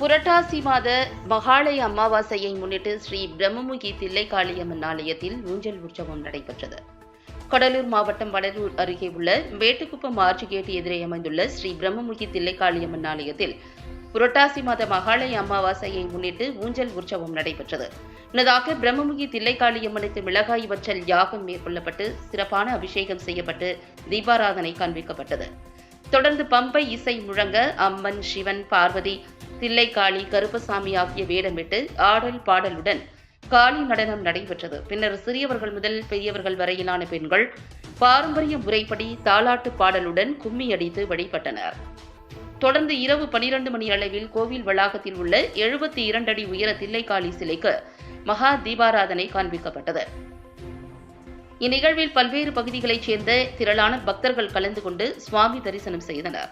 புரட்டாசி மாத மகாலய அமாவாசையை முன்னிட்டு ஸ்ரீ பிரம்மமுகி தில்லைக்காளியம்மன் ஆலயத்தில் ஊஞ்சல் உற்சவம் நடைபெற்றது. கடலூர் மாவட்டம் வடலூர் அருகே உள்ள மேட்டுக்குப்பம் ஆர்ச்சி கேட்டு எதிரே அமைந்துள்ள ஸ்ரீ பிரம்மமுகி தில்லைக்காளியம்மன் ஆலயத்தில் புரட்டாசி மாத மகாலய அமாவாசையை முன்னிட்டு ஊஞ்சல் உற்சவம் நடைபெற்றது. முன்னதாக பிரம்மமுகி தில்லைக்காளியம்மனுக்கு மிளகாய் வற்றல் யாகம் மேற்கொள்ளப்பட்டு சிறப்பான அபிஷேகம் செய்யப்பட்டு தீபாராதனை காண்பிக்கப்பட்டது. தொடர்ந்து பம்பை இசை முழங்க அம்மன் சிவன் பார்வதி தில்லைக்காளி கருப்பசாமி ஆகிய வேடமிட்டு ஆடல் பாடலுடன் காளி நடனம் நடைபெற்றது. பின்னர் சிறியவர்கள் முதல் பெரியவர்கள் வரையிலான பெண்கள் பாரம்பரிய முறைப்படி தாலாட்டு பாடலுடன் கும்மி அடித்து வழிபட்டனர். தொடர்ந்து இரவு பனிரெண்டு மணி அளவில் கோவில் வளாகத்தில் உள்ள எழுபத்தி இரண்டு அடி உயர தில்லைக்காளி சிலைக்கு மகா தீபாராதனை காண்பிக்கப்பட்டது. இந்நிகழ்வில் பல்வேறு பகுதிகளைச் சேர்ந்த திரளான பக்தர்கள் கலந்து கொண்டு சுவாமி தரிசனம் செய்தனர்.